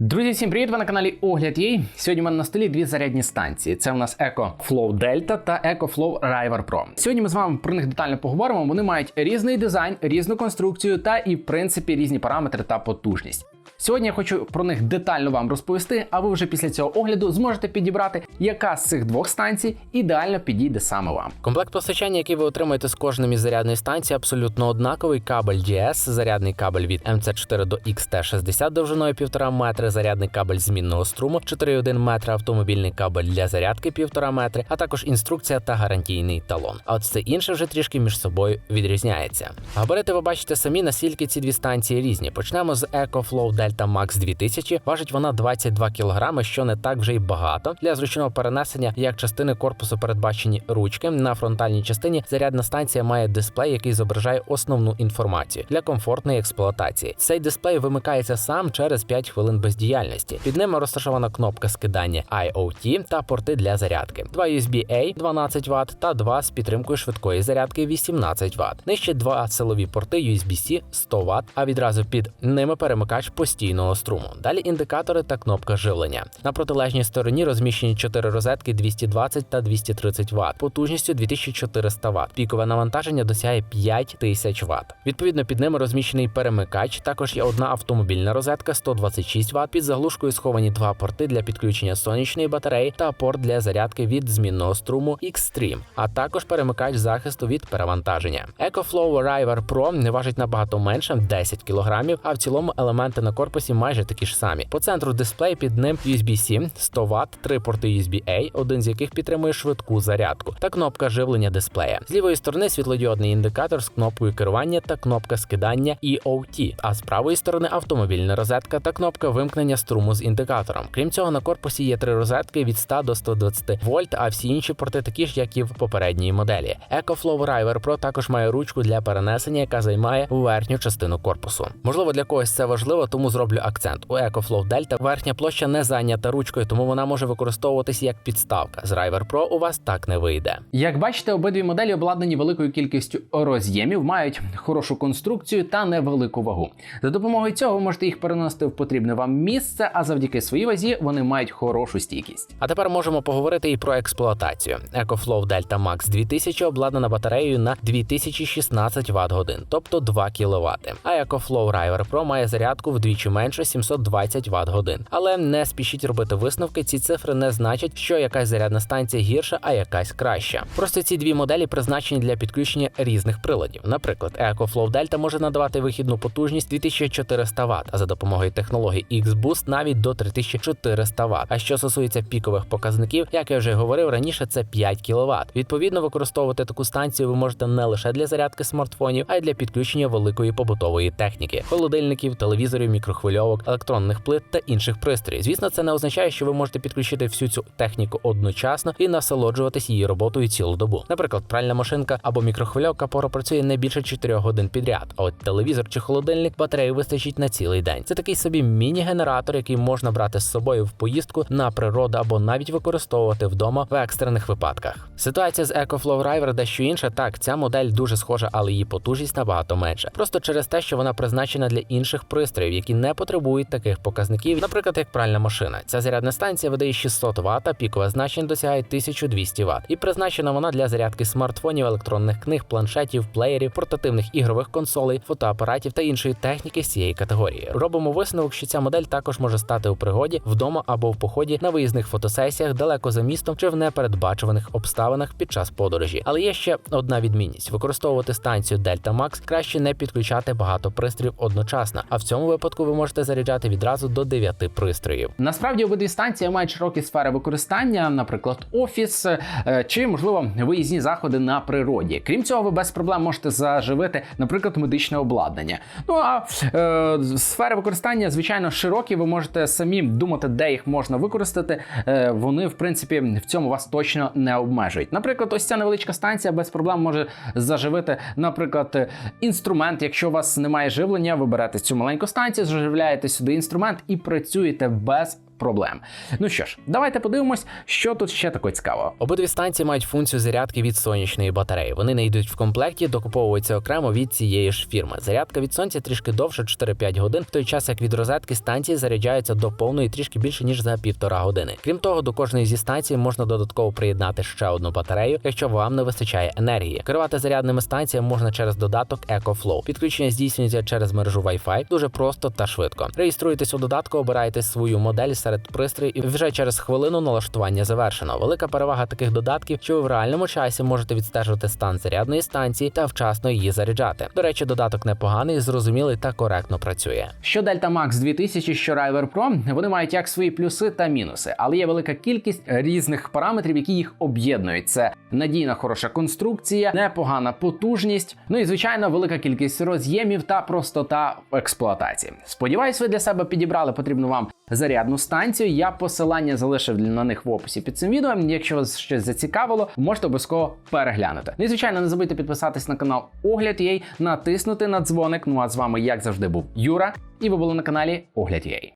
Друзі, всім привіт! Ви на каналі Огляд Єй. Сьогодні у мене на столі дві зарядні станції. Це у нас EcoFlow Delta та EcoFlow River Pro. Сьогодні ми з вами про них детально поговоримо. Вони мають різний дизайн, різну конструкцію та і, в принципі, різні параметри та потужність. Сьогодні я хочу про них детально вам розповісти, а ви вже після цього огляду зможете підібрати, яка з цих двох станцій ідеально підійде саме вам. Комплект постачання, який ви отримаєте з кожним із зарядної станції, абсолютно однаковий. Кабель GS, зарядний кабель від MC4 до XT60 довжиною 1,5 метри, зарядний кабель змінного струму 4,1 метра, автомобільний кабель для зарядки 1,5 метри, а також інструкція та гарантійний талон. А от все інше вже трішки між собою відрізняється. Габарити ви бачите самі, наскільки ці дві станції різні. Почнемо з EcoFlow Delta Max 2000. Важить вона 22 кг, що не так вже й багато. Для зручного перенесення як частини корпусу передбачені ручки. На фронтальній частині зарядна станція має дисплей, який зображає основну інформацію для комфортної експлуатації. Цей дисплей вимикається сам через 5 хвилин бездіяльності. Під ними розташована кнопка скидання IoT та порти для зарядки. Два USB-A 12 Вт та два з підтримкою швидкої зарядки 18 Вт. Нижче два силові порти USB-C 100 Вт, а відразу під ними перемикач постійного струму. Далі індикатори та кнопка живлення. На протилежній стороні розміщені 4 розетки 220 та 230 Вт, потужністю 2400 Вт. Пікове навантаження досягає 5000 Вт. Відповідно, під ними розміщений перемикач. Також є одна автомобільна розетка 126 Вт. Під заглушкою сховані два порти для підключення сонячної батареї та порт для зарядки від змінного струму Xtreme, а також перемикач захисту від перевантаження. EcoFlow River Pro не важить набагато менше 10 кг, а в цілому елементи на корпусі майже такі ж самі. По центру дисплей під ним USB-C 100 Вт, три порти USB-A, один з яких підтримує швидку зарядку, та кнопка живлення дисплея. З лівої сторони світлодіодний індикатор з кнопкою керування та кнопка скидання EOT, а з правої сторони автомобільна розетка та кнопка вимкнення струму з індикатором. Крім цього, на корпусі є три розетки від 100 до 120 вольт, а всі інші порти такі ж, як і в попередній моделі. EcoFlow River Pro також має ручку для перенесення, яка займає верхню частину корпусу. Можливо, для когось це важливо, тому зроблю акцент. У EcoFlow Delta верхня площа не зайнята ручкою, тому вона може використовуватись як підставка. З River Pro у вас так не вийде. Як бачите, обидві моделі обладнані великою кількістю роз'ємів, мають хорошу конструкцію та невелику вагу. За допомогою цього ви можете їх переносити в потрібне вам місце, а завдяки своїй вазі вони мають хорошу стійкість. А тепер можемо поговорити і про експлуатацію. EcoFlow Delta Max 2000 обладнана батареєю на 2016 Вт годин, тобто 2 кВт. А EcoFlow River Pro має зарядку вдвічі менше 720 Вт годин. Але не спішіть робити висновки. Ці цифри не значать, що якась зарядна станція гірша, а якась краща. Просто ці дві моделі призначені для підключення різних приладів. Наприклад, EcoFlow Delta може надавати вихідну потужність 2400 Вт, а за допомогою технології X-Boost навіть до 3400 Вт. А що стосується пікових показників, як я вже говорив раніше, це 5 кВт. Відповідно, використовувати таку станцію ви можете не лише для зарядки смартфонів, а й для підключення великої побутової техніки, холодильників, телевізорів, мікрохвильовок, електронних плит та інших пристроїв. Звісно, це не означає, що ви можете підключити всю цю техніку одночасно і насолоджуватись її роботою цілу добу. Наприклад, пральна машинка або мікрохвильовка пропрацює не більше 4 годин підряд. А от телевізор чи холодильник батареї вистачить на цілий день. Це такий собі міні-генератор, який можна брати з собою в поїздку на природу або навіть використовувати вдома в екстрених випадках. Ситуація з EcoFlow River дещо інша. Так, ця модель дуже схожа, але її потужність набагато менше. Просто через те, що вона призначена для інших пристроїв, які не потребують таких показників, наприклад, як пральна машина. Ця зарядна станція видає 600 Вт, а пікове значення досягає 1200 Вт. І призначена вона для зарядки смартфонів, електронних книг, планшетів, плеєрів, портативних ігрових консолей, фотоапаратів та іншої техніки з цієї категорії. Робимо висновок, що ця модель також може стати у пригоді вдома або в поході на виїзних фотосесіях далеко за містом чи в непередбачуваних обставинах під час подорожі. Але є ще одна відмінність: використовувати станцію Delta Max краще не підключати багато пристроїв одночасно. А в цьому випадку ви можете заряджати відразу до 9 пристроїв. Насправді обидві станції мають широкі сфери використання, наприклад, офіс е, чи, можливо, виїзні заходи на природі. Крім цього, ви без проблем можете заживити, наприклад, медичне обладнання. Ну а е, сфери використання, звичайно, широкі. Ви можете самі думати, де їх можна використати. Е, вони, в принципі, в цьому вас точно не обмежують. Наприклад, ось ця невеличка станція без проблем може заживити, наприклад, е, інструмент. Якщо у вас немає живлення, ви берете цю маленьку станцію, заживляєте сюди інструмент і працюєте без проблем. Ну що ж, давайте подивимось, що тут ще такого цікавого. Обидві станції мають функцію зарядки від сонячної батареї. Вони не йдуть в комплекті, докуповуються окремо від цієї ж фірми. Зарядка від сонця трішки довше 4-5 годин, в той час як від розетки станції заряджаються до повної трішки більше ніж за півтора години. Крім того, до кожної зі станцій можна додатково приєднати ще одну батарею, якщо вам не вистачає енергії. Керувати зарядними станціями можна через додаток EcoFlow. Підключення здійснюється через мережу Wi-Fi дуже просто та швидко. Реєструєтесь у додатку, обираєте свою модель серед пристроїв і вже через хвилину налаштування завершено. Велика перевага таких додатків, що ви в реальному часі можете відстежувати стан зарядної станції та вчасно її заряджати. До речі, додаток непоганий, зрозумілий та коректно працює. Що Delta Max 2000, що River Pro, вони мають як свої плюси та мінуси, але є велика кількість різних параметрів, які їх об'єднують. Це надійна хороша конструкція, непогана потужність, ну і звичайно, велика кількість роз'ємів та простота експлуатації. Сподіваюсь, ви для себе підібрали потрібну вам зарядну станцію. Я посилання залишив на них в описі під цим відео. Якщо вас щось зацікавило, можете обов'язково переглянути. Ну і звичайно, не забудьте підписатись на канал Огляд Єй, натиснути на дзвоник. Ну а з вами, як завжди, був Юра, і ви були на каналі Огляд.ua.